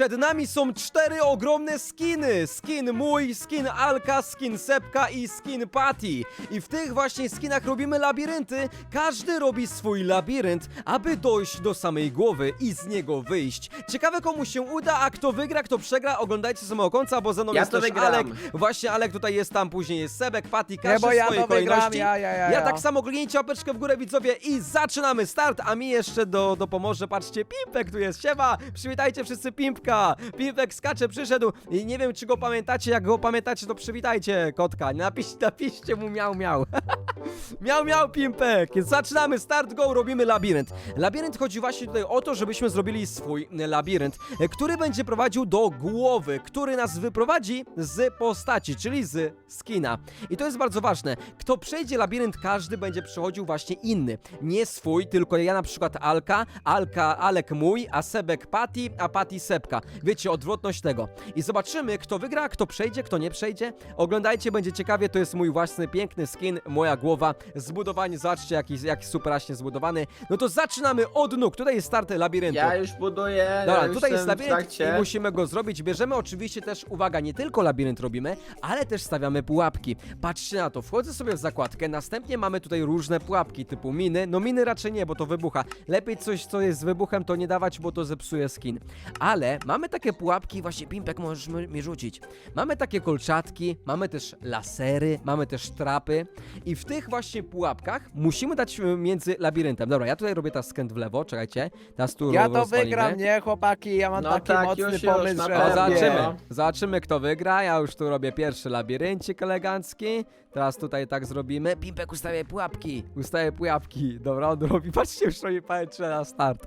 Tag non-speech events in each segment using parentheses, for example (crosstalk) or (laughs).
Przed nami są cztery ogromne skiny. Skin mój, skin Alka, skin Sepka i skin Patty. I w tych właśnie skinach robimy labirynty. Każdy robi swój labirynt, aby dojść do samej głowy i z niego wyjść. Ciekawe komu się uda, a kto wygra, kto przegra, oglądajcie samego końca, bo ze mną Ja jest to też wygram. Alek. Właśnie Alek tutaj jest, tam później jest Sebek, Patty, każdy Nie, bo w ja swojej to wygram, kolejności. ja, ja, ja, ja tak samo kliknijcie łapeczkę w górę widzowie i zaczynamy start, a mi jeszcze do, do pomoże, patrzcie, Pimpek tu jest, siema, przywitajcie wszyscy Pimpka, Pimpek skacze, przyszedł i nie wiem czy go pamiętacie, jak go pamiętacie to przywitajcie kotka, Napisz, napiszcie mu miał miał. (laughs) Miał, miał, Pimpek! Zaczynamy, start, go, robimy labirynt. Labirynt chodzi właśnie tutaj o to, żebyśmy zrobili swój labirynt, który będzie prowadził do głowy, który nas wyprowadzi z postaci, czyli z skina. I to jest bardzo ważne. Kto przejdzie labirynt, każdy będzie przechodził właśnie inny. Nie swój, tylko ja na przykład Alka, Alka, Alek mój, a Sebek Patty, a Patty Sepka. Wiecie, odwrotność tego. I zobaczymy, kto wygra, kto przejdzie, kto nie przejdzie. Oglądajcie, będzie ciekawie, to jest mój własny piękny skin, moja głowa, zbudowanie, zobaczcie jaki, jaki superaśnie zbudowany. No to zaczynamy od nóg, tutaj jest start labiryntu. Ja już buduję, Dobra, ja już tutaj jest jestem w labirynt trakcie. i musimy go zrobić. Bierzemy oczywiście też, uwaga, nie tylko labirynt robimy, ale też stawiamy pułapki. Patrzcie na to, wchodzę sobie w zakładkę, następnie mamy tutaj różne pułapki typu miny. No miny raczej nie, bo to wybucha. Lepiej coś, co jest z wybuchem, to nie dawać, bo to zepsuje skin. Ale mamy takie pułapki, właśnie Pimpek możesz mi rzucić. Mamy takie kolczatki, mamy też lasery, mamy też trapy i w tych właśnie pułapkach musimy dać e, między labiryntem. Dobra, ja tutaj robię teraz skręt w lewo, czekajcie. Teraz tu Ja to rozwalimy. wygram, nie chłopaki, ja mam No taki tak, mocny już, już, pomysł, na że O, pewno. zobaczymy. Nie. Zobaczymy, kto wygra. Ja już tu robię pierwszy labiryncik elegancki. Teraz tutaj tak zrobimy. Pimpek ustawiaj pułapki. Ustawiaj pułapki. Dobra, on robi. (laughs) Patrzcie, już robi pajęcze na start.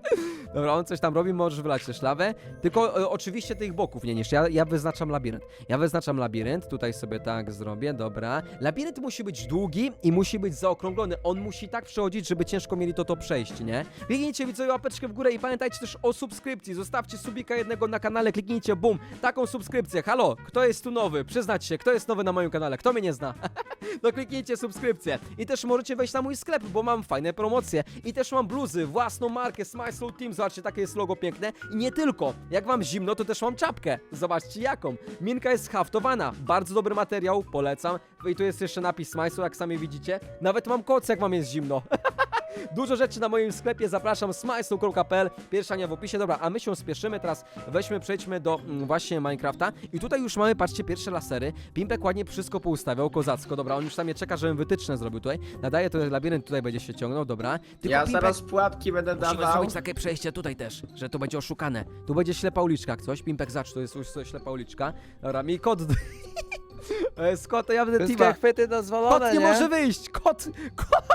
Dobra, on coś tam robi, możesz wylać też lawę. Tylko oczywiście tych boków nie niż. Ja, ja wyznaczam labirynt. Ja wyznaczam labirynt. Tutaj sobie tak zrobię, dobra. Labirynt musi być długi i musi być zaokrąglony. On musi tak przechodzić, żeby ciężko mieli to to przejść, nie? Biegnijcie widzowie łapeczkę w górę i pamiętajcie też o subskrypcji. Zostawcie subika jednego na kanale, kliknijcie, bum, taką subskrypcję. Halo, kto jest tu nowy? Przyznać się, kto jest nowy na moim kanale? Kto mnie nie zna? (laughs) no kliknijcie subskrypcję. I też możecie wejść na mój sklep, bo mam fajne promocje. I też mam bluzy, własną markę Smile Slow Team. Zobaczcie, takie jest logo piękne. I nie tylko. Jak wam zimno, to też mam czapkę. Zobaczcie jaką. Minka jest haftowana. Bardzo dobry materiał, polecam. I tu jest jeszcze napis Slow, jak sami widzicie. Nawet mam koc, jak wam jest zimno. (laughs) Dużo rzeczy na moim sklepie, zapraszam smajsu.pl, pierwsza nie w opisie. Dobra, a my się spieszymy teraz, weźmy, przejdźmy do mm, właśnie Minecrafta i tutaj już mamy, patrzcie, pierwsze lasery. Pimpek ładnie wszystko poustawiał, kozacko, dobra, on już tam je czeka, żebym wytyczne zrobił tutaj. Nadaje to labirynt, tutaj będzie się ciągnął, dobra. Tylko Ja Pimpek- zaraz pułapki będę Musimy dawał. zrobić takie przejście tutaj też, że to będzie oszukane. Tu będzie ślepa uliczka, jak coś. Pimpek zacz, to jest już coś ślepa uliczka. Dobra, mi kot... (laughs) E, Z kota ja będę Wszystkie chwyty dozwolone, Kot nie, może wyjść! Kot! (laughs) Kot,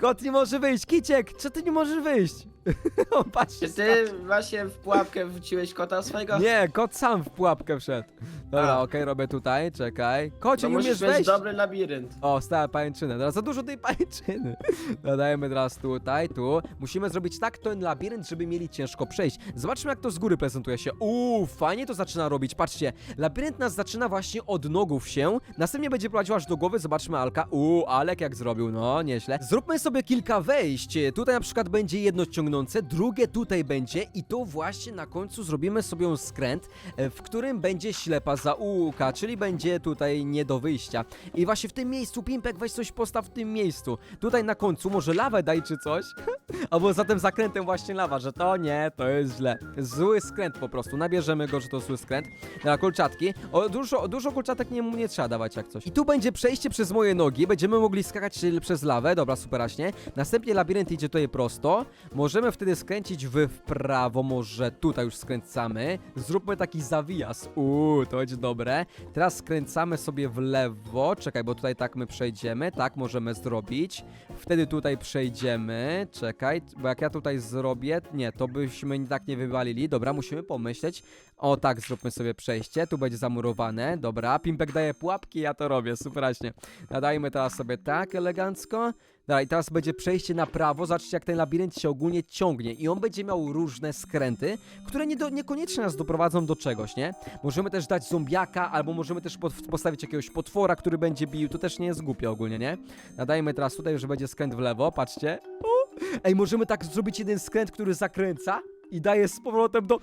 kot nie może wyjść! Kiciek, czy ty nie możesz wyjść? (laughs) On patrzy. Czy ty właśnie w pułapkę wrzuciłeś kota swojego? Nie, kot sam w pułapkę wszedł. Dobra, A. okej, robię tutaj, czekaj. Kocie, To nie umiesz musisz mieć wejść! dobry labirynt. O, stała pajęczynę. Teraz za dużo tej (laughs) pajęczyny. Dodajemy teraz tutaj, tu. Musimy zrobić tak ten labirynt, żeby mieli ciężko przejść. Zobaczmy, jak to z góry prezentuje się. Uuu, fajnie to zaczyna robić. Patrzcie, labirynt nas zaczyna właśnie od nogów się. Następnie będzie prowadził aż do głowy. Zobaczmy Alka. Uuu, Alek jak zrobił, no, nieźle. Zróbmy sobie kilka wejść. Tutaj na przykład będzie jedno ciągnące, drugie tutaj będzie i tu właśnie na końcu zrobimy sobie skręt, e, w którym będzie ślepa zaułka, czyli będzie tutaj nie do wyjścia. I właśnie w tym miejscu, Pimpek, weź coś postaw w tym miejscu. Tutaj na końcu może lawę daj czy coś. (laughs) Albo za tym zakrętem właśnie lawa, że to nie, to jest źle. Zły skręt po prostu. Nabierzemy go, że to zły skręt. Na kolczatki. O, dużo, dużo kolczatek nie, nie trzeba dawać jak coś. I tu będzie przejście przez moje nogi. Będziemy mogli skakać y, przez lawę. Dobra, superaśnie. Następnie labirynt idzie tutaj prosto. Możemy wtedy skręcić w prawo. Może tutaj już skręcamy. Zróbmy taki zawijas. Uuu, to będzie dobre. Teraz skręcamy sobie w lewo. Czekaj, bo tutaj tak my przejdziemy. Tak możemy zrobić. Wtedy tutaj przejdziemy. Czekaj, bo jak ja tutaj zrobię, nie, to byśmy tak nie wywalili. Dobra, musimy pomyśleć. O tak, zróbmy sobie przejście. Tu będzie zamurowane. Dobra, Pimpek daje pułapki, ja to robię, superaśnie. Nadajmy teraz sobie tak elegancko. Dobra, i teraz będzie przejście na prawo. Zobaczcie, jak ten labirynt się ogólnie ciągnie. I on będzie miał różne skręty, które nie do, niekoniecznie nas doprowadzą do czegoś, nie? Możemy też dać zombiaka, albo możemy też pod, postawić jakiegoś potwora, który będzie bił. To też nie jest głupie ogólnie, nie? Nadajmy teraz tutaj, że będzie skręt w lewo, patrzcie. U! Ej, możemy tak zrobić jeden skręt, który zakręca i daje z powrotem do...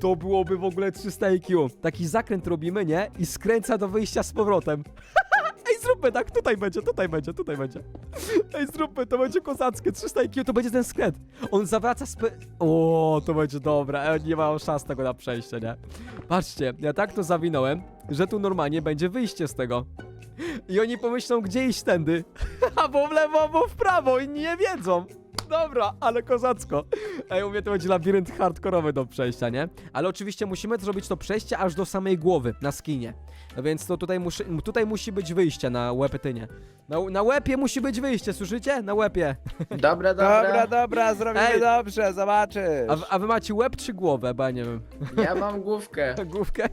To byłoby w ogóle 300 IQ. Taki zakręt robimy, nie? I skręca do wyjścia z powrotem. (laughs) Ej, zróbmy tak, tutaj będzie, tutaj będzie, tutaj będzie. Ej, zróbmy, to będzie kozackie, 300 IQ, to będzie ten skręt. On zawraca spe... O, to będzie dobre, e, nie mam szans tego na przejście, nie? Patrzcie, ja tak to zawinąłem, że tu normalnie będzie wyjście z tego. I oni pomyślą, gdzie iść tędy. (laughs) Albo w lewo, albo w prawo i nie wiedzą. Dobra, ale kozacko. Ej, u mnie to będzie labirynt hardkorowy do przejścia, nie? Ale oczywiście musimy zrobić to przejście aż do samej głowy, na skinie. No więc to tutaj, muszy, tutaj musi być wyjście na łepetynie. Na, na łepie musi być wyjście, słyszycie? Na łepie. Dobra, (laughs) dobra. Dobra, dobra, zrobimy Ej. dobrze, zobaczysz. A, w- a wy macie łeb czy głowę? Bo ja nie wiem. (laughs) Ja mam główkę. (laughs) Główkę.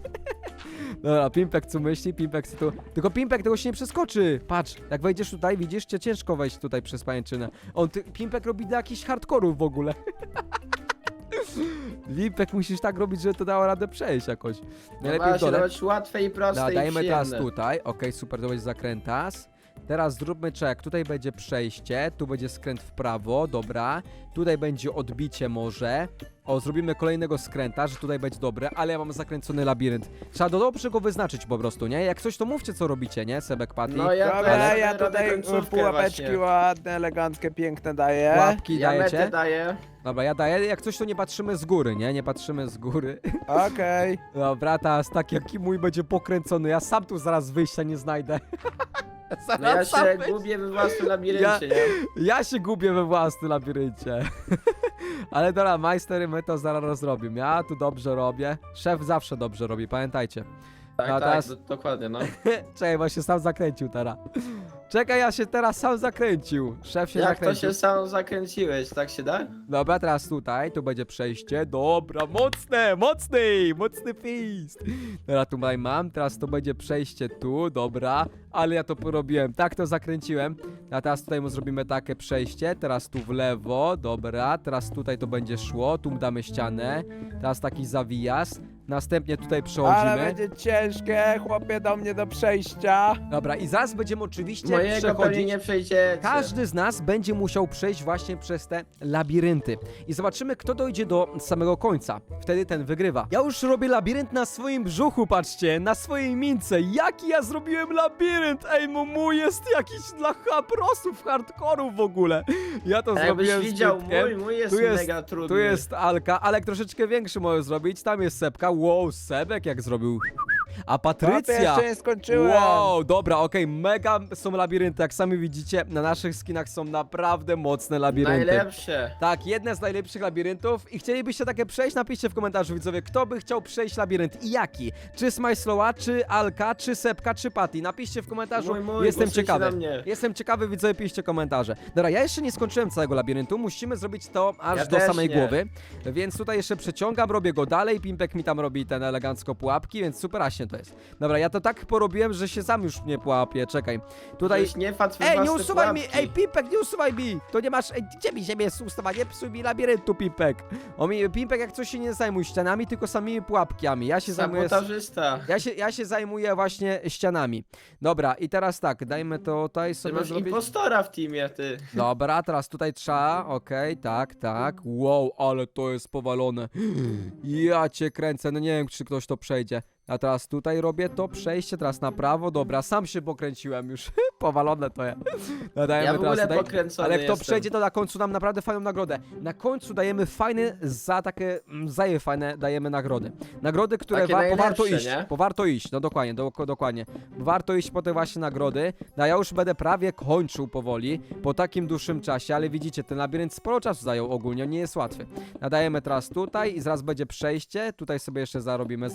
Dobra, Pimpek co myśli? Pimpek co tu... Tylko Pimpek tego się nie przeskoczy. Patrz, jak wejdziesz tutaj, widzisz, cię ciężko wejść tutaj przez pajęczynę. On, ty, Pimpek robi dla jakichś hardkorów w ogóle. (laughs) Limpek musisz tak robić, żeby to dało radę przejść jakoś. No Najlepiej w właśnie, dole. dawać łatwe i proste Da, i dajemy teraz przyjemne. tutaj. Okej, super, to będzie zakrętas. Teraz zróbmy czek. Tutaj będzie przejście, tu będzie skręt w prawo, dobra. Tutaj będzie odbicie może. O, zrobimy kolejnego skręta, że tutaj będzie dobre, ale ja mam zakręcony labirynt. Trzeba do dobrze go wyznaczyć po prostu, nie? Jak coś to mówcie co robicie, nie? Sebek Patty. No ja Dobra, też ja tutaj właśnie. ładne, eleganckie, piękne daję. Łapki Ja metę dajecie? daję. Dobra, ja daję. Jak coś to nie patrzymy z góry, nie? Nie patrzymy z góry. Okej. (laughs) Dobra, teraz tak jaki mój będzie pokręcony. Ja sam tu zaraz wyjścia nie znajdę. (laughs) (laughs) No ja sam się gubię we własnym labiryncie, nie? Ja się gubię we własnym labiryncie. (laughs) Ale dobra, majstery my to zaraz rozrobimy. Ja tu dobrze robię. Szef zawsze dobrze robi, pamiętajcie. Tak, A tak, teraz- do, dokładnie, no. (laughs) Czekaj, bo się sam zakręcił teraz. Czekaj, ja się teraz sam zakręcił. Szef się Jak to zakręcił. się sam zakręciłeś, tak się da? Dobra, teraz tutaj, tu będzie przejście. Dobra, mocne, mocny, mocny fist. Dobra, tutaj mam, teraz to będzie przejście tu, dobra. Ale ja to porobiłem, tak to zakręciłem. A teraz tutaj mu zrobimy takie przejście, teraz tu w lewo, dobra. Teraz tutaj to będzie szło, tu damy ścianę. Teraz taki zawijas. Następnie tutaj Ale przechodzimy. będzie ciężkie, chłopie do mnie do przejścia. Dobra, i zaraz będziemy oczywiście Mojego pewnie przechodzić. nie przejdziecie. Każdy z nas będzie musiał przejść właśnie przez te labirynty. I zobaczymy, kto dojdzie do samego końca. Wtedy ten wygrywa. Ja już robię labirynt na swoim brzuchu, patrzcie, na swojej mince. Jaki ja zrobiłem labirynt? Ej, no mój jest jakiś dla haprosów, hardkorów w ogóle. Ja to A Jakbyś zrobiłem z widział, mój, mój jest, Tu jest- mega trudny. Tu jest Alka, ale troszeczkę większy może zrobić. Tam jest Sepka. Wow, Sebek jak zrobił. A Patrycja... jeszcze nie skończyłem. Wow, dobra, okej, mega są labirynty, jak sami widzicie, na naszych skinach są naprawdę mocne labirynty. Najlepsze. Tak, jedne z najlepszych labiryntów i chcielibyście takie przejść? Napiszcie w komentarzu widzowie, kto by chciał przejść labirynt i jaki? Czy Smajslowa, czy Alka, czy Sepka, czy Patty? Napiszcie w komentarzu, Mój, mój, jestem głosujcie ciekawy. na mnie. Jestem ciekawy, widzowie, piszcie komentarze. Dobra, ja jeszcze nie skończyłem całego labiryntu, musimy zrobić to aż Ja do też samej nie. głowy, więc tutaj jeszcze przeciągam, robię go dalej, Pimpek mi tam robi ten elegancko pułapki, więc super aśnie to jest. Dobra, ja to tak porobiłem, że się sam już nie pułapię, czekaj. Tutaj... Żeś nie patrz Ej, nie własne usuwaj mi! pułapki. Ej, Pimpek, nie usuwaj mi! To nie masz. Ej, gdzie mi ziemię jest ustawanie? Psuj mi labiryntu, Pimpek. O mi, Pimpek, jak coś się nie zajmuj ścianami, tylko samymi pułapkami. Ja się zajmuję. Sabotażysta. Ja się, ja się zajmuję właśnie ścianami. Dobra, i teraz tak, dajmy to tutaj Ty sobie masz zrobić. impostora w teamie, ty. Dobra, teraz tutaj trzeba, okej, tak, tak. Wow, ale to jest powalone. (gasps) Ja cię kręcę, no nie wiem, czy ktoś to przejdzie. A teraz tutaj robię to przejście, teraz na prawo, dobra, sam się pokręciłem już. (laughs) Powalone to ja. No, dajemy Ja w teraz ogóle tutaj. pokręcony Ale kto jestem. przejdzie, to na końcu nam naprawdę fajną nagrodę. Na końcu dajemy fajne, za takie, mm, zaje fajne, dajemy nagrody. Nagrody, które Takie wa po warto najlepsze, iść, nie? po warto iść, no dokładnie, do, dokładnie. Warto iść po te właśnie nagrody. No ja już będę prawie kończył powoli, po takim dłuższym czasie, ale widzicie, ten labirynt sporo czasu zajął ogólnie, on nie jest łatwy. Nadajemy teraz tutaj i zaraz będzie przejście, tutaj sobie jeszcze zarobimy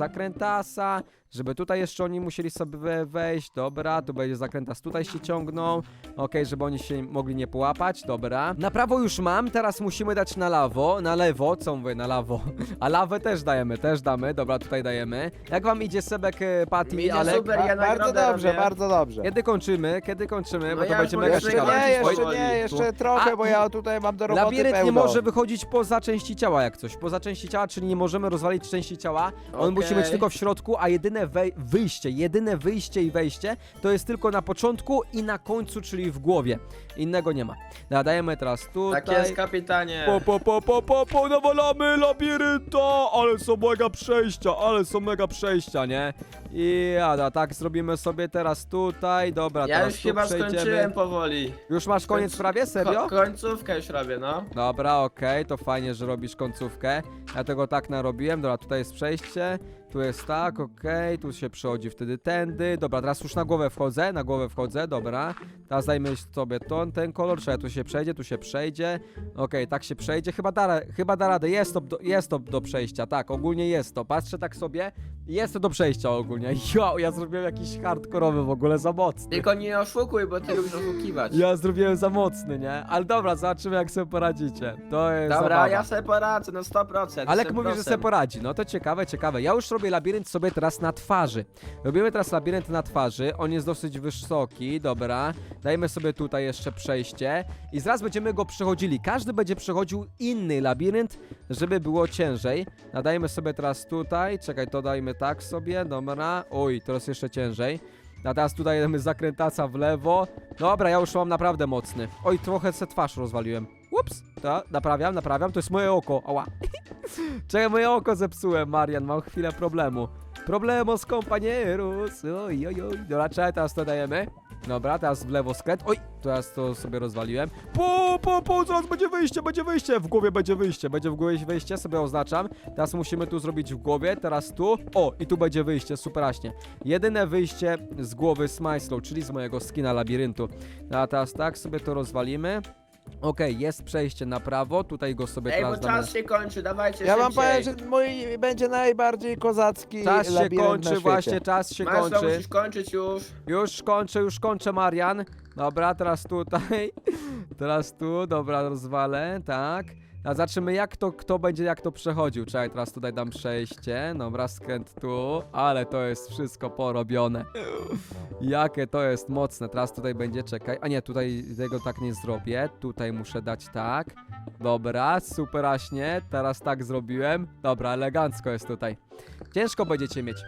pensar żeby tutaj jeszcze oni musieli sobie we- wejść, dobra, tu będzie zakrętas, tutaj się ciągną, okej, żeby oni się mogli nie połapać, dobra. Na prawo już mam, teraz musimy dać na lewo, na lewo, co mówię, na lewo, (laughs) a lawę też dajemy, też damy, dobra, tutaj dajemy. Jak wam idzie Sebek, e, Patty, Idzie ale... super. ja Ba bardzo nagrodę dobrze, robię. bardzo dobrze. Kiedy kończymy? Kiedy kończymy? No bo to ja będzie już mega mogę ciekawe. Nie, jeszcze nie, jeszcze trochę, A, bo ja tutaj mam do roboty Labirynt nie pełno. może wychodzić poza części ciała jak coś. Poza części ciała, czyli nie możemy rozwalić części ciała. On musi być tylko w środku a jedyne wej- wyjście, jedyne wyjście i wejście to jest tylko na początku i na końcu, czyli w głowie. Innego nie ma. Nadajemy teraz tutaj. Tak jest, kapitanie. Po, po, po, po, po, po, nawalamy labirynta, ale są mega przejścia, ale są mega przejścia, nie? I jada, tak zrobimy sobie teraz tutaj, dobra, Ja teraz już tu chyba przejdziemy. skończyłem powoli. Już masz koniec prawie, serio? Ko końcówkę już robię, no. Dobra, okej, to fajnie, że robisz końcówkę. Ja tego tak narobiłem. Dobra, tutaj jest przejście. Tu jest tak, okej, tu się przechodzi wtedy tędy. Dobra, teraz już na głowę wchodzę, na głowę wchodzę, dobra. Teraz dajmy sobie ton, ten kolor, czekaj, tu się przejdzie, tu się przejdzie. Okej, tak się przejdzie. Chyba da, chyba da radę, jest to, jest to do przejścia, tak, ogólnie jest to. Patrzę tak sobie, jest to do przejścia ogólnie. (laughs) Jo, ja zrobiłem jakiś hardkorowy w ogóle, za mocny. Tylko nie oszukuj, bo ty lubisz oszukiwać. Ja zrobiłem za mocny, nie? Ale dobra, zobaczymy jak sobie poradzicie. To jest Dobra, zabawa. ja sobie poradzę, no 100%. Alek 100%. mówi, że sobie poradzi. No to ciekawe, ciekawe. Ja już robię labirynt sobie teraz na twarzy. Robimy teraz labirynt na twarzy. On jest dosyć wysoki, dobra. Dajmy sobie tutaj jeszcze przejście. I zaraz będziemy go przechodzili. Każdy będzie przechodził inny labirynt, żeby było ciężej. Nadajmy sobie teraz tutaj. Czekaj, to dajmy tak sobie, dobra. Oj, teraz jeszcze ciężej. A teraz tutaj damy zakrętaca w lewo. Dobra, ja już mam naprawdę mocny. Oj, trochę se twarz rozwaliłem. Ups, to naprawiam, naprawiam. To jest moje oko. Ała. (laughs) Czekaj, moje oko zepsułem, Marian, mam chwilę problemu. Problemos compañeros. Oj, oj, oj. Dobra, czekaj, teraz to dajemy. Dobra, teraz w lewo skręt. Oj, teraz to sobie rozwaliłem. Po, po, po, zaraz będzie wyjście, będzie wyjście. W głowie będzie wyjście, będzie w głowie wyjście, sobie oznaczam. Teraz musimy tu zrobić w głowie, teraz tu. O, i tu będzie wyjście, superaśnie. Jedyne wyjście z głowy Smyslow, czyli z mojego skina labiryntu. A teraz tak sobie to rozwalimy. Okej, jest przejście na prawo, tutaj go sobie Ej, bo teraz damy. czas się kończy, dawajcie Ja wam powiem, że mój będzie najbardziej kozacki Czas się labirynt na kończy, świecie. właśnie czas się Maestro, kończy. musisz kończyć już. Już kończę, już kończę, Marian. Dobra, teraz tutaj. (laughs) Teraz tu, dobra, rozwalę, tak. A zobaczymy jak to, kto będzie jak to przechodził. Czekaj, teraz tutaj dam przejście. Dobra, skręt tu. Ale to jest wszystko porobione. Jakie to jest mocne. Teraz tutaj będzie, czekaj. A nie, tutaj tego tak nie zrobię. Tutaj muszę dać tak. Dobra, superaśnie. Teraz tak zrobiłem. Dobra, elegancko jest tutaj. Ciężko będziecie mieć.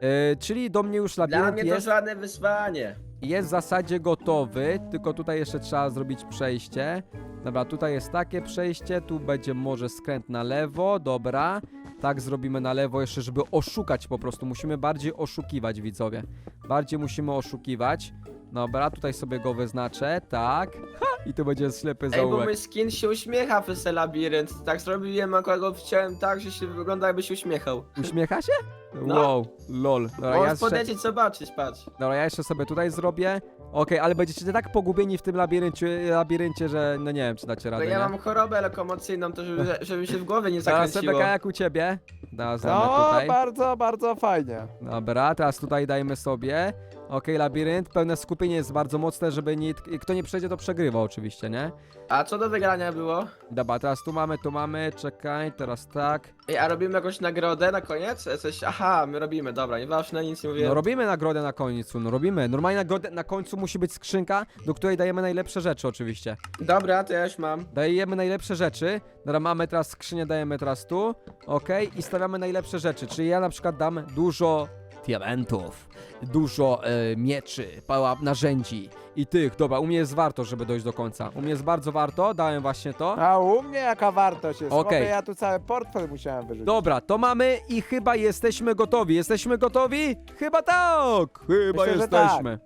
Yy, czyli do mnie już Dla labirynt mnie to jest żadne wyzwanie. Jest w zasadzie gotowy, tylko tutaj jeszcze trzeba zrobić przejście. Dobra, tutaj jest takie przejście, tu będzie może skręt na lewo, dobra. Tak zrobimy na lewo jeszcze, żeby oszukać po prostu. Musimy bardziej oszukiwać, widzowie. Bardziej musimy oszukiwać. Dobra, tutaj sobie go wyznaczę, tak. Ha, I tu będzie ślepy Ej, bo zaułek. mój skin się uśmiecha przez ten labirynt. Tak zrobiłem, akurat go wciąłem tak, że się wygląda jakby się uśmiechał. Uśmiecha się? No. Wow, lol. Dobra, ja Możesz jeszcze... podejść zobaczyć, patrz. Dobra, ja jeszcze sobie tutaj zrobię. Okej, ale będziecie tak pogubieni w tym labiryncie, labiryncie, że no nie wiem, czy dacie Bo radę, ja nie? mam chorobę lokomocyjną, to żeby, (laughs) żeby się w głowie nie Teraz zakręciło. Sebeka jak u ciebie. Teraz damy No, tutaj. bardzo, bardzo fajnie. Dobra, teraz tutaj dajmy sobie. Okej, labirynt, pełne skupienie jest bardzo mocne, żeby nie... Kto nie przejdzie, to przegrywa oczywiście, nie? A co do wygrania było? Dobra, teraz tu mamy, tu mamy, czekaj, teraz tak. Ej, a robimy jakąś nagrodę na koniec? Coś, aha, my robimy, dobra, nieważne, nic nie mówię. No robimy nagrodę na końcu, no robimy. Normalnie nagrodę na końcu musi być skrzynka, do której dajemy najlepsze rzeczy oczywiście. Dobra, to ja już mam. Dajemy najlepsze rzeczy. Dobra, mamy teraz skrzynię, dajemy teraz tu. Okej, i stawiamy najlepsze rzeczy. Czyli ja na przykład dam dużo diamentów, dużo e, mieczy, pała narzędzi i tych. Dobra, u mnie jest warto, żeby dojść do końca. U mnie jest bardzo warto, dałem właśnie to. A u mnie jaka wartość jest? Okej. Okay. ja tu cały portfel musiałem wyrzucić. Dobra, to mamy i chyba jesteśmy gotowi. Jesteśmy gotowi? Chyba tak! Chyba Myślę, że jesteśmy.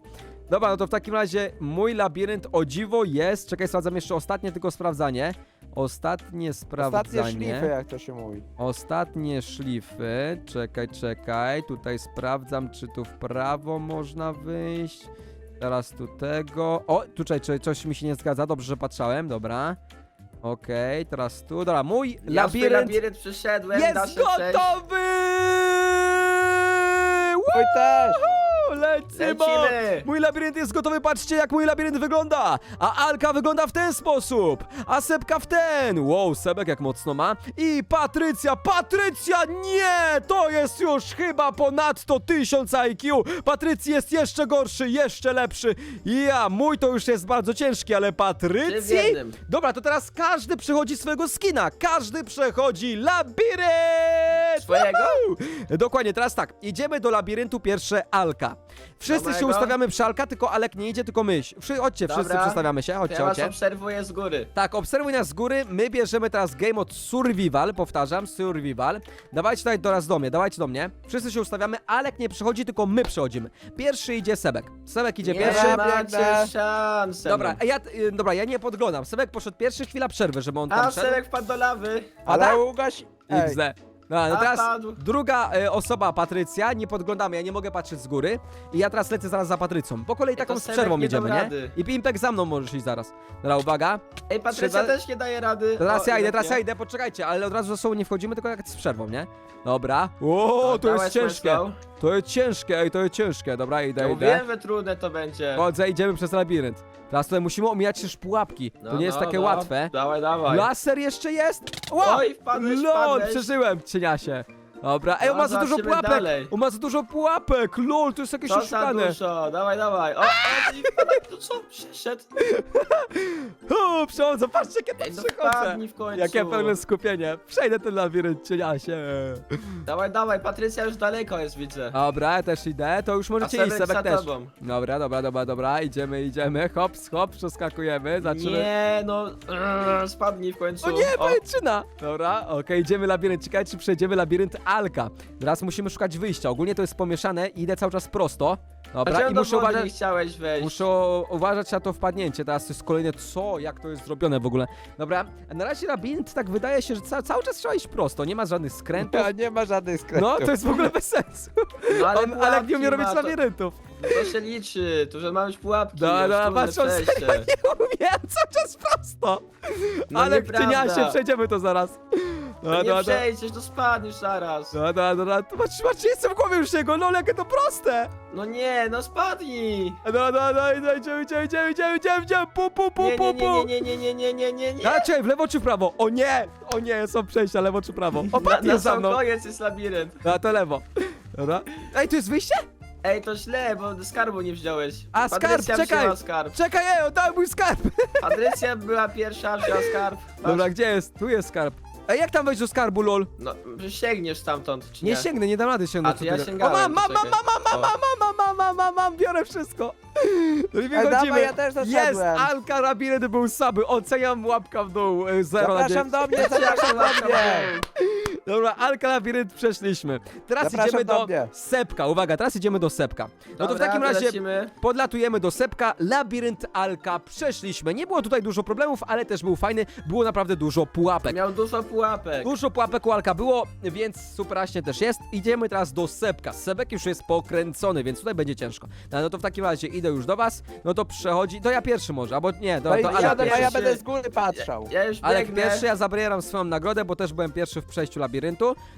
Dobra, no to w takim razie mój labirynt o dziwo jest. Czekaj, sprawdzam jeszcze ostatnie tylko sprawdzanie. Ostatnie sprawdzanie. Ostatnie szlify, jak to się mówi. Ostatnie szlify. Czekaj, czekaj. Tutaj sprawdzam, czy tu w prawo można wyjść. Teraz tu tego. O, tu czekaj, czekaj, coś mi się nie zgadza. Dobrze, że patrzałem. Dobra. Okej, teraz tu. Dobra, mój Ja labirynt labirynt przeszedłem, jest gotowy! Twój też! Lecimy! Lecimy! Mój labirynt jest gotowy, patrzcie jak mój labirynt wygląda! A Alka wygląda w ten sposób! A Sebka w ten! Wow, Sebek jak mocno ma. I Patrycja, Patrycja! Nie! To jest już chyba ponadto 1000 IQ! Patrycji jest jeszcze gorszy, jeszcze lepszy. Ja, mój to już jest bardzo ciężki, ale w Patrycji... jednym. Dobra, to teraz każdy przechodzi swojego skina. Każdy przechodzi labirynt! Swojego? Dokładnie, teraz tak. Idziemy do labiryntu pierwsze Alka. Wszyscy się Dobrego. ustawiamy przy Alka, tylko Alek nie idzie, tylko my. Wszy- Chodźcie, wszyscy Dobra. przestawiamy się, chodźcie, ja was chodźcie. obserwuję z góry. Tak, obserwuj nas z góry. My bierzemy teraz game od Survival, powtarzam, Survival. Dawajcie tutaj teraz do mnie, dawajcie do mnie. Wszyscy się ustawiamy, Alek nie przychodzi, tylko my przychodzimy. Pierwszy idzie Sebek. Sebek idzie nie pierwszy. macie Biegnę. szansy. Dobra, a ja, y, dobra, ja nie podglądam. Sebek poszedł pierwszy, chwila przerwy, żeby on tam A, szedł. Serek wpadł do lawy. Ale tak? ugaś... Ej, XD. No, no A, teraz padł. druga e, osoba, Patrycja, nie podglądamy, ja nie mogę patrzeć z góry. I ja teraz lecę zaraz za Patrycją. Po kolei to taką z Sebek przerwą nie idziemy, nie? rady. I Pimpek za mną możesz iść zaraz. Dobra, uwaga. Ej, Patrycja Trzeba- też nie daje rady. Teraz O, ja idę, teraz ja idę, poczekajcie, ale od razu ze sobą nie wchodzimy, tylko jak z przerwą, nie? Dobra. O, O, to jest ciężkie. To jest ciężkie, ej, to jest ciężkie. Dobra, idę, Ja idę. mówiłem, że trudne to będzie. Chodzę, idziemy przez labirynt. Teraz tutaj musimy omijać też pułapki. No, to nie jest no, takie no. łatwe. Dawaj, dawaj. Laser jeszcze jest? Ła! Oj, wpadłeś, LOL, wpadłeś. przeżyłem, cieniasie. Dobra, ej, on No, ma za dużo zobaczymy pułapek! dalej. On ma za dużo pułapek! LOL, to jest jakieś To za oszukane! dużo, dawaj, dawaj. O, o, i to co? Przeszedł. (laughs) O, przechodzę, patrzcie, kiedy Ej, no przechodzę! wpadnij w końcu. Jakie pełne skupienie. Przejdę ten labirynt, cieniasie. Dawaj, dawaj, Patrycja już daleko jest, widzę. Dobra, ja też idę, to już możecie iść, Sebek też. tobą. Dobra, dobra, dobra, dobra, idziemy, idziemy, hop, hop, przeskakujemy, zaczynamy. Nie, no, mm, spadnij w końcu. O nie, pajęczyna! Dobra, okej, idziemy labirynt. Ciekawe, czy przejdziemy labirynt Alka. Teraz musimy szukać wyjścia. Ogólnie to jest pomieszane i idę cały czas prosto. Dobra, Dlaczego i do muszę wody uważać. nie chciałeś wejść? Muszę uważać na to wpadnięcie. Teraz to jest kolejne co, jak to jest zrobione w ogóle. Dobra, na razie labirynt tak wydaje się, że ca cały czas trzeba iść prosto. Nie ma żadnych skrętów. Ja (laughs) nie ma żadnych skrętów. No, to jest w ogóle bez sensu. No, ale On, ale jak nie umie pułapki robić ma, to- labiryntów. To się liczy, to że ma być pułapki. Dobra, już dobra, trudne patrz, on. Nie umiem, (laughs) cały czas prosto. No ale nieprawda. wcienia się, przejdziemy to zaraz. No nie dobra. przejdziesz, to spadniesz zaraz. Dobra, dobra, dobra. To Patrz, patrz, jestem w głowie już jego, lol, jakie to proste. No nie, no spadnij. Dobra, dobra, dobra, idziemy, idziemy, idziemy, idziemy, idziemy, idziemy, idziemy, pu, pu, pu, Nie, pu, nie, pu. nie, nie, nie, nie, nie, nie, nie, nie. Czekaj, w lewo czy w prawo? O nie, o nie, są przejścia, lewo czy prawo. O, (laughs) Na, Pat na jest za sam mną. koniec jest labirynt. Dobra, to lewo. Dobra. Ej, tu jest wyjście? Ej, to źle, bo skarbu nie wziąłeś. A, skarb, Patrycja czekaj. wzięła skarb. Czekaj, ej, oddałem mój skarb. (laughs) Patrycja była pierwsza, wzięła skarb. Dobra, gdzie jest? Tu jest skarb. Ej, jak tam wejść do skarbu, lol? No, sięgniesz stamtąd, czy Nie, nie? sięgnę, nie dam rady A, sięgnąć. to ja sięgałem, O, mam, mam, mam, mam, mam, mam, mam, mam, mam, mam, mam, mam, biorę wszystko. No i Ej, wychodzimy. dawaj, ja też Jest, doszedłem. Alka Labirynt był słaby, oceniam łapka w dół, y, zero na Zapraszam dzień. do mnie, zapraszam do (laughs) mnie. Dobra, Alka Labirynt przeszliśmy. Teraz Zapraszam idziemy do do mnie. Sepka, uwaga, teraz idziemy do Sepka. No to w Dobra, takim razie lecimy. podlatujemy do Sepka, Labirynt Alka przeszliśmy. Nie było tutaj dużo problemów, ale też był fajny, było naprawdę dużo pułapek. Miał dużo pułapek. Dużo pułapek u Alka było, więc superaśnie też jest. Idziemy teraz do Sepka. Sebek już jest pokręcony, więc tutaj będzie ciężko. No, no to w takim razie idę już do was, no to przechodzi, to ja pierwszy może, albo nie, No to, i to ja, Alek a pierwszy. ja będę z góry patrzał. Ja już biegnę. pierwszy, ja zabieram swoją nagrodę, bo też byłem pierwszy w przejściu labiryntu.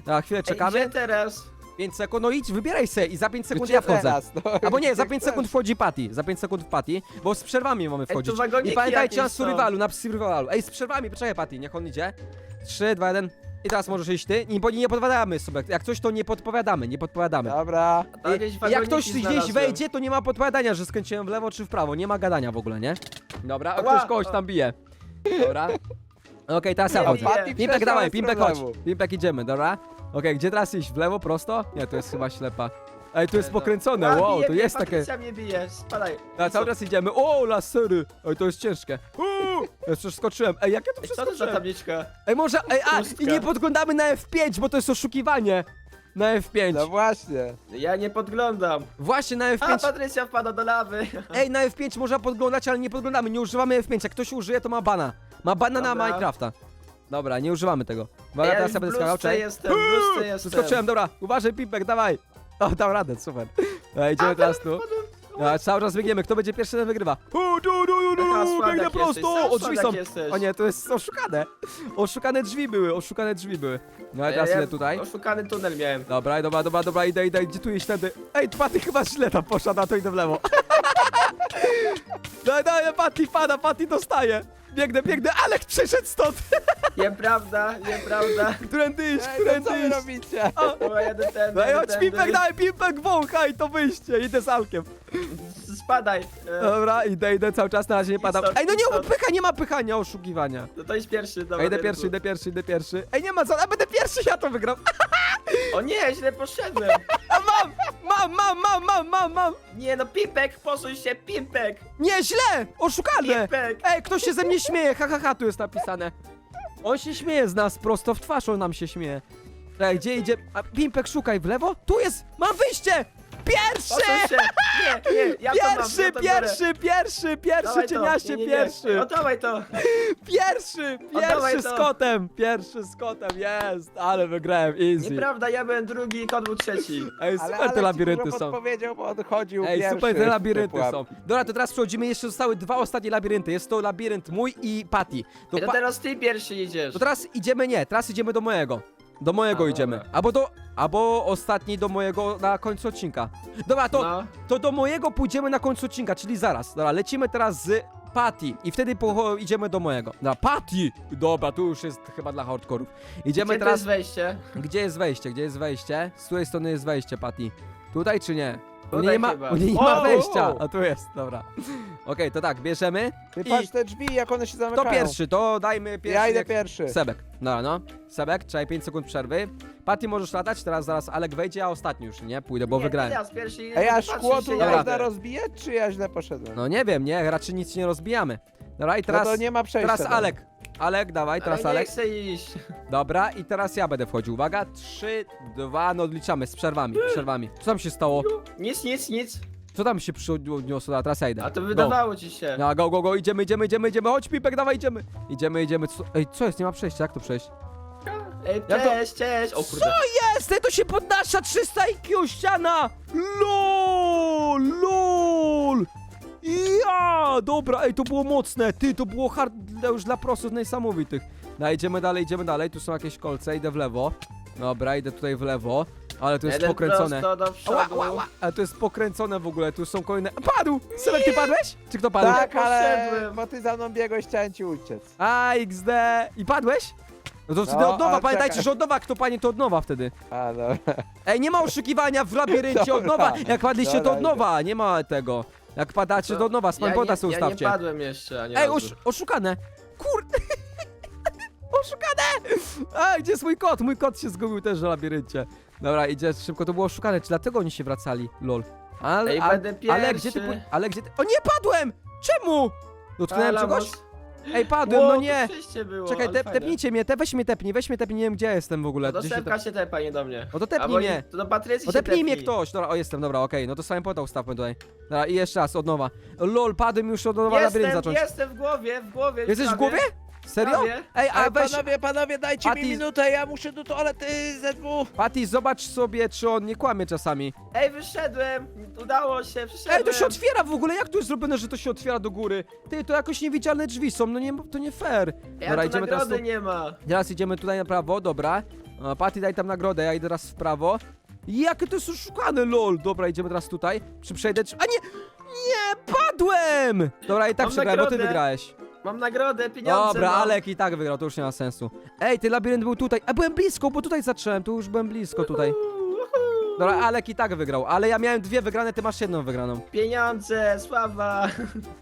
Na chwilę czekamy. gdzie teraz? 5 sekund, no idź, wybieraj se i za 5 sekund Gdzie ja wchodzę. teraz? No, Albo nie, gdzie za 5 chcesz. sekund wchodzi Patty. Za 5 sekund w Patty, bo z przerwami mamy wchodzić. wagoniki I pamiętajcie na jakieś są. survivalu, na survivalu. Ej, z przerwami, poczekaj Patty, niech on idzie. 3, 2, 1. I teraz możesz iść ty. Nie, bo nie podpowiadamy sobie. Jak coś, to nie podpowiadamy, nie podpowiadamy. Dobra. Tam I, jakieś jak wagoniki ktoś gdzieś znalazłem. wejdzie, to nie ma podpowiadania, że skręciłem w lewo czy w prawo. Nie ma gadania w ogóle, nie? Dobra, a Ła! ktoś kogoś tam bije. Dobra. Okej, teraz ja chodzę. Patty Pimpek, przeszła dawaj, bez Pimpek, chodź. problemu. Pimpek, idziemy, dobra? Okej, gdzie teraz iść? W lewo, prosto? Nie, to jest chyba ślepa. Ej, tu jest No. pokręcone, A, wow, bije to mnie, jest takie... Patrycja mnie bije, spadaj. A cały czas idziemy. O, lasery! Oj, to jest ciężkie. Uuu, ja przeskoczyłem. Ej, jak ja to Ej, co to za przeskoczyłem? tabliczka? Ej, może... Ej, a! Pustka. I nie podglądamy na F5, bo to jest oszukiwanie. Na F5. No właśnie. Ja nie podglądam. Właśnie na A, F5. Patrycja wpada do lawy. Ej, na F5 można podglądać, ale nie podglądamy. Nie używamy F5. Jak ktoś użyje, to ma bana. Ma bana na Dobra. Minecrafta. Dobra, nie używamy tego. Uwaga, ja teraz już ja w będę skakał. bluzce Czekaj. jestem, w bluzce (gasps) jestem. Zeskoczyłem, dobra. Uważaj, Pipek, dawaj. O, dam radę, super. Ej, idziemy teraz tu. A, cały czas biegniemy, kto będzie pierwszy, ten wygrywa. U, du, du, du, du, Aha, du, sładak biegnę jesteś, prosto! O, drzwi są! jesteś. O nie, to jest oszukane. Oszukane drzwi były, oszukane drzwi były. No a teraz ile tutaj? Oszukany tunel miałem. Dobra, dobra, dobra, dobra, idę, idę, gdzie tu iść wtedy? Ej, Patty chyba źle tam poszła, na to idę w lewo. (laughs) Daj, daj, Patty, pada, Patty dostaje. Biegnę, biegnę, Alek przeszedł stąd. (laughs) Nieprawda, nieprawda. Którędy iść, Ej, to którędy co wy iść? robicie? O, O, jadę ten, Daj, jadę chodź. Pimpek, daj, Pimpek, wąchaj, to wyjście, idę z Alkiem. Spadaj. E, Dobra, idę, idę cały czas, na razie nie padam. Ej, no nie, pycha, nie ma pychania, oszukiwania. No to idź pierwszy, dobra. Ej, idę pierwszy, idę pierwszy, idę pierwszy. Ej, nie ma co, a będę pierwszy, ja to wygram. (laughs) O nie, źle poszedłem. A mam, mam, mam, mam, mam, mam, mam. Nie no, Pimpek, posuń się, Pimpek. Nie, źle, oszukane. Pimpek. Ej, ktoś się ze mnie śmieje, ha, ha, ha, tu jest napisane. On się śmieje z nas, prosto w twarz on nam się śmieje. Ej, gdzie idzie? A, Pimpek, szukaj w lewo? Tu jest, mam wyjście! Pierwszy! Posuń się. Nie, nie, ja to mam, Pierwszy, ja to biorę. pierwszy, pierwszy, pierwszy, Dawaj to. cieniaście, Nie, nie, nie. pierwszy! Oddawaj to. Pierwszy, Oddawaj pierwszy z to. kotem, pierwszy z kotem, jest, ale wygrałem, easy. Nieprawda, ja byłem drugi, kot był trzeci. Ej, Ale super Alek te ci labirynty dużo są. podpowiedział, bo odchodził Ej, pierwszy super te labirynty są. Dobra, to teraz przechodzimy, jeszcze zostały dwa ostatnie labirynty. Jest to labirynt mój i Patty. To, to pa- teraz ty pierwszy idziesz. to teraz idziemy, nie, teraz idziemy do mojego. Do mojego A, idziemy. dobra. Albo do, albo ostatni do mojego na końcu odcinka. Dobra, to, No. to do mojego pójdziemy na końcu odcinka, czyli zaraz. Dobra, lecimy teraz z Patty i wtedy po, idziemy do mojego. Dobra, Patty! Dobra, tu już jest chyba dla hardkorów. Idziemy Gdzie to teraz... jest wejście? Gdzie jest wejście? Gdzie jest wejście? Z której strony jest wejście, Patty? Tutaj czy nie? U niej nie ma, chyba. u niej nie ma o, wejścia. o. A tu jest, dobra. Okej, to tak, bierzemy. Ty I- patrz te drzwi, jak one się zamykają. To pierwszy, to dajmy pierwszy. Ja idę jak- pierwszy. Sebek. Dobra, no. Sebek, czekaj 5 sekund przerwy. Patty możesz latać, teraz zaraz Alek wejdzie, a ostatni już, nie? Pójdę, bo nie, wygrałem. Teraz pierwszy. Ej, a szkło tu można rozbijać, czy ja źle poszedłem? No nie wiem, nie, raczej nic nie rozbijamy. Dobra, i teraz, no to nie ma przejścia. teraz Alek. Alek, dawaj, teraz Ale nie Alek. chcę iść. Dobra, i teraz ja będę wchodził. Uwaga, 3, 2, no odliczamy, z przerwami, z przerwami. Co tam się stało? Nic, nic, nic. Co tam się przyniosło? A teraz ja idę. A to Go. wydawało ci się. No, go, go, go, idziemy, idziemy, idziemy, idziemy. Chodź, Pipek, dawaj, idziemy. Idziemy, idziemy. Co? Ej, co jest? Nie ma przejścia, jak to przejść? Ej, Ja to- cześć, cześć. O kurde. Jest! Ej, to się podnasza 300 IQ ściana! LOL! LOL! Ja! Dobra, ej, to było mocne. Ty, to było hard dla- już dla prosów niesamowitych. No, idziemy dalej, idziemy dalej. Tu są jakieś kolce, idę w lewo. Dobra, idę tutaj w lewo. Ale to jest Jeden pokręcone. prosto do Ała, przodu. ała, ała. Ale to jest pokręcone w ogóle, tu są kolejne... Padł! Sylek, ty padłeś? Czy kto padł? Tak, ale Poszedłem. bo ty za mną biegłeś, chciałem ci uciec. A, XD. I padłeś? No to wtedy No, od nowa, ale pamiętajcie, czekaj. że od nowa, kto panie, to od nowa wtedy. A, dobra. Ej, nie ma oszukiwania w labiryncie od Dobra. nowa. Jak padliście, to Dobra, od nowa, nie ma tego. Jak padacie, to od nowa, ja spamboda nie, sobie ja nie ustawcie. padłem jeszcze, ani Ej, razu. osz oszukane. Kurde. (laughs) oszukane! A, gdzie jest mój kot? Mój kot się zgubił też w labiryncie. Dobra, idzie szybko, to było oszukane, czy dlatego oni się wracali? Lol. Ale, Ej, ale, będę ale gdzie ty... pierwszy. Ale gdzie ty... O nie, padłem! Czemu? Dotknąłem czegoś? Ej, padłem, Ło, no to nie. przejście było, Czekaj, ale te, fajne. tepnijcie mnie, te, weź mnie tepnij, weź mnie tepnij, nie wiem gdzie ja jestem w ogóle. No do Gdzie się tepaj, nie do mnie. No to tepnij Albo mnie. nie, To do Patrycji O, się tepnij mnie ktoś! Dobra, o jestem, dobra, okej, no to samym pota ustawmy tutaj. Dobra, i jeszcze raz, od nowa. Lol, padłem już od nowa labirynt Jestem, zacząć. jestem w głowie, w głowie. Jesteś w głowie? Serio? prawie. Ej, a Ej, weź, panowie, panowie, dajcie mi minutę, ja muszę do toalety ZW. Patty, zobacz sobie, czy on nie kłamie czasami. Ej, wyszedłem! Udało się, przyszedłem. Ej, to się otwiera w ogóle, jak to jest zrobione, że to się otwiera do góry? Ty, to jakoś niewidzialne drzwi są, no nie, to nie fair. Ja Dobra, tu idziemy teraz nagrody tu. nie ma. Teraz idziemy tutaj na prawo, dobra. A, Patty, daj tam nagrodę, ja idę teraz w prawo. Jakie to jest oszukane, lol. Dobra, idziemy teraz tutaj. Czy przejdę, czy... A nie! Nie, padłem! Dobra, i tak Mam przegrałem, bo ty nagrodę. wygrałeś. Mam nagrodę, pieniądze Dobra, mam. Alek i tak wygrał, to już nie ma sensu. Ej, ten labirynt był tutaj. A byłem blisko, bo tutaj zacząłem, tu już byłem blisko tutaj. Dobra, Alek i tak wygrał, ale ja miałem dwie wygrane, ty masz jedną wygraną. Pieniądze, sława.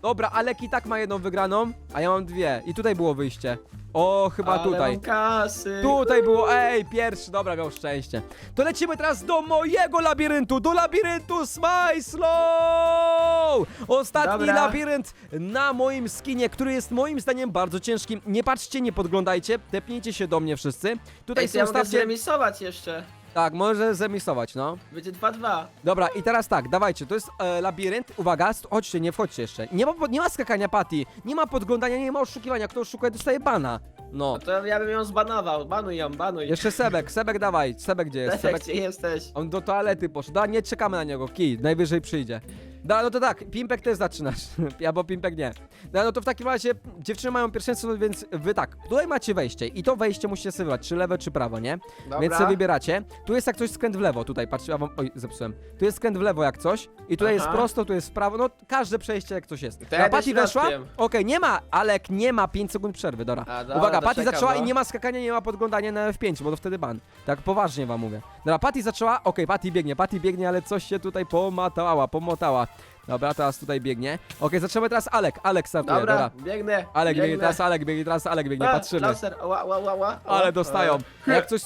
Dobra, Alek i tak ma jedną wygraną, a ja mam dwie. I tutaj było wyjście. O, chyba Ale tutaj. mam kasy. Tutaj było, ej, pierwszy, dobra, miał szczęście. To lecimy teraz do mojego labiryntu, do labiryntu Smile Slow! Ostatni Dobra. labirynt na moim skinie, który jest moim zdaniem bardzo ciężki. Nie patrzcie, nie podglądajcie, tepnijcie się do mnie wszyscy. Tutaj Ej, to są ja mogę stawcie... zremisować jeszcze. Tak, może zemisować, no. Będzie 2-2. Dobra, i teraz tak, dawajcie, to jest e, labirynt. Uwaga, st- chodźcie, nie wchodźcie jeszcze. Nie ma, nie ma skakania Patty, nie ma podglądania, nie ma oszukiwania. Kto oszukuje, dostaje bana. No. No to ja bym ją zbanował. Banuj ją, banuj. Jeszcze Sebek, Sebek dawaj, Sebek gdzie jest? Sebek, Gdzie jesteś? on do toalety poszedł, a nie czekamy na niego, kij, najwyżej przyjdzie. No, no to tak, Pimpek też zaczynasz, (laughs) albo Pimpek nie. No, no to w takim razie dziewczyny mają pierwszeństwo, więc wy tak, tutaj macie wejście i to wejście musicie sobie wybrać, czy lewe, czy prawo, nie? Dobra. Więc sobie wybieracie. Tu jest jak coś skręt w lewo, tutaj, patrzcie, ja wam, oj, zepsułem. Tu jest skręt w lewo jak coś i tutaj jest Aha. prosto, tu jest w prawo, no każde przejście jak coś jest. To Na ja też weszła? środkiem. Okej, nie ma, Alek, nie ma 5 sekund przerwy, dobra. A, dobra, Uwaga, czekam, zaczęła no. i nie ma skakania, nie ma podglądania na F5, bo to wtedy ban. Tak poważnie wam mówię. Dobra, Patty zaczęła, okej, Patty biegnie, Patty biegnie, ale coś się tutaj pomatała, pomotała. Dobra, teraz tutaj biegnie. Okej, zaczynamy teraz Alek, Alek startuje, dobra. Dobra, biegnę. Alek biegnie, teraz Alek biegnie, teraz Alek biegnie, A, patrzymy. Laser, ła, ła, ła, ła. Ale dostają. (laughs) Jak coś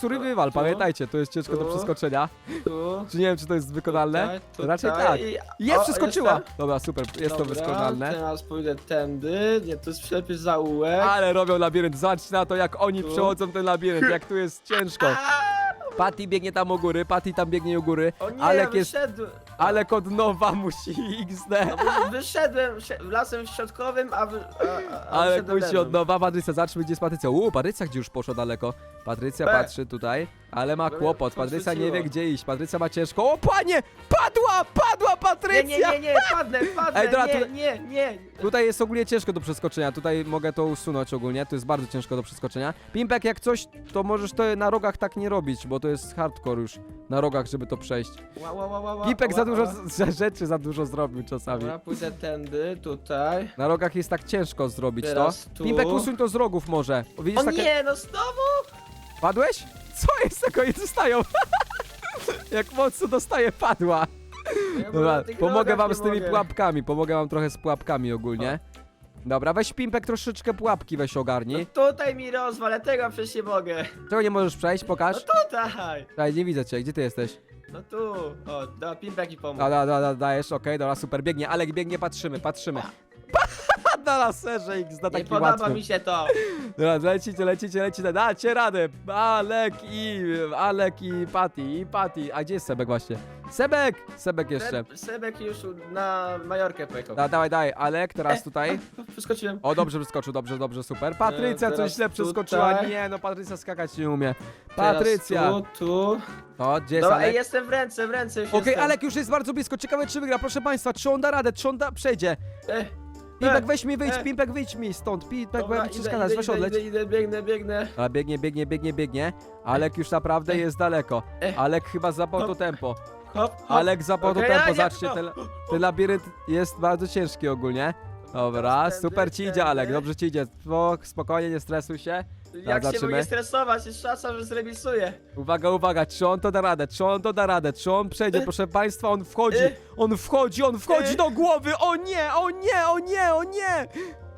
Tu. pamiętajcie, to jest ciężko do Tu. przeskoczenia. Tu, (laughs) Czy nie wiem, czy to jest wykonalne? tutaj, tutaj Raczej tak. i- Jest, o, przeskoczyła! jestem. Dobra, super, jest to Dobra, wykonalne. Teraz pójdę tędy. Nie, to jest ślepy zaułek. Ale robią labirynt, zobaczcie na to, jak oni Tu. przechodzą ten labirynt, jak tu jest ciężko. (laughs) Patty biegnie tam u góry, Patty tam biegnie u góry, O nie, Alek jest. Alek od nowa musi XD. No, wyszedłem lasem środkowym, a, wy, a, a, a Alek wyszedłem musi lewym. od nowa, Patrycja, zobaczmy gdzie jest Patrycja. Uuu, Patrycja gdzie już poszła daleko. Patrycja patrzy tutaj, ale ma Be, kłopot. Patrycja nie wie podrzuciło. gdzie iść, Patrycja ma ciężko. O panie! Padła! Padła Nie, Patrycja! nie, nie, nie, padnę, padnę, Ej, dobra, nie, tu- nie, nie. Tutaj jest ogólnie ciężko do przeskoczenia, tutaj mogę to usunąć ogólnie, to jest bardzo ciężko do przeskoczenia. Pimpek, jak coś, to możesz to na rogach tak nie robić, bo to jest hardcore już, na rogach, żeby to przejść. Ła, ła, ła, ła, ła, Pimpek ła, za dużo ła. z- rzeczy za dużo zrobił czasami. Dobra, pójdę tędy, tutaj. Na rogach jest tak ciężko zrobić Teraz to. tu. Pimpek, usuń to z rogów może. O, Widzisz O takie... nie, no znowu! Padłeś? Co jest tego? I dostają. (laughs) jak mocno dostaje, padła. Ja Dobra, na tych pomogę nogach wam nie z tymi mogę. pułapkami, pomogę wam trochę z pułapkami ogólnie. Dobra, weź Pimpek troszeczkę pułapki weź ogarnij. No tutaj mi rozwalę, tego przecież nie mogę. Czego nie możesz przejść? No Pokaż. tutaj! Daj, nie widzę cię, gdzie ty jesteś? No tu. O, da, pimpek i pomógł. Da, da, da, da, dajesz, okej, dobra, super, biegnie, Alek biegnie, patrzymy, patrzymy. (laughs) Na laserze X, na Nie taki podoba łatwy. mi się to. Dobra, lecicie, lecicie, lecicie, dacie radę. Alek i, Alek i Patty, i Patty. A gdzie jest Sebek właśnie? Sebek! Sebek jeszcze. Seb, Sebek już na Majorkę pojechał. Da, dawaj, dawaj, Alek, teraz E, tutaj. (laughs) Przeskoczyłem. O, dobrze wyskoczył, dobrze, dobrze, super. Patrycja E, coś teraz źle przeskoczyła. tutaj. Nie, no Patrycja skakać nie umie. Teraz Patrycja. Tu, tu. O, gdzie jest Dobra, ej, Alek? jestem w ręce, w ręce już Okej, jestem. Alek już jest bardzo blisko. Ciekawe, czy wygra. Proszę państwa, czy on da radę, czy on da... przejdzie. E, Pimpek, e, weź mi wyjdź, e. Pimpek, wyjdź mi stąd. Pimpek, bo dobra, ja idę, przeszkadzać, idę, weź idę, odleć. idę, idę, biegnę, biegnę. A biegnie, biegnie, biegnie, biegnie. Alek już naprawdę jest daleko. E. Alek chyba zapał to tempo. Hop, hop. Alek zapał to Okej, tempo, a, nie, zobaczcie, no. ten, ten labirynt jest bardzo ciężki ogólnie. Dobra, Tędy, super ci idzie tędy. Alek, dobrze ci idzie. Spok- Spokojnie, nie stresuj się. Jak się zobaczymy. mogę stresować? Jest szansa, że zremisuję. Uwaga, uwaga, czy on to da radę, czy on to da radę, czy on przejdzie, E. proszę państwa, on wchodzi, E. on wchodzi, on wchodzi E. do głowy, o nie, o nie, o nie, o nie,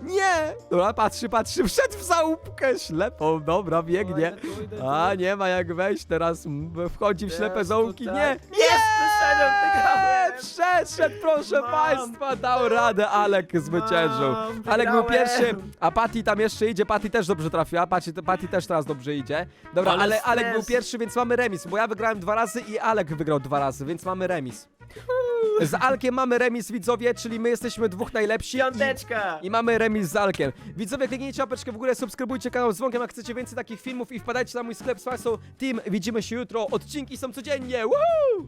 nie! Dobra, patrzy, patrzy, (laughs) wszedł w załupkę ślepą, dobra, biegnie. O, idę tu, idę tu. A, nie ma jak wejść teraz, wchodzi w ślepe tutaj. nie! Jest, wyszedłem, wygrałem! Przeszedł, proszę Mam. państwa, dał radę, Alek zwyciężył. Mam, Alek był wygrałem. pierwszy, a Patty tam jeszcze idzie, Patty też dobrze trafiła, Patty, Patty też teraz dobrze idzie. Dobra, ale, Ale Alek był pierwszy, więc mamy remis, bo ja wygrałem dwa razy i Alek wygrał dwa razy, więc mamy remis. Z Alkiem mamy remis, widzowie, czyli my jesteśmy dwóch najlepsi. Piąteczka! I, I mamy remis z Alkiem. Widzowie, kliknijcie łapeczkę w górę, subskrybujcie kanał z dzwonkiem, jak chcecie więcej takich filmów i wpadajcie na mój sklep z Team. Widzimy się jutro, odcinki są codziennie. Woo!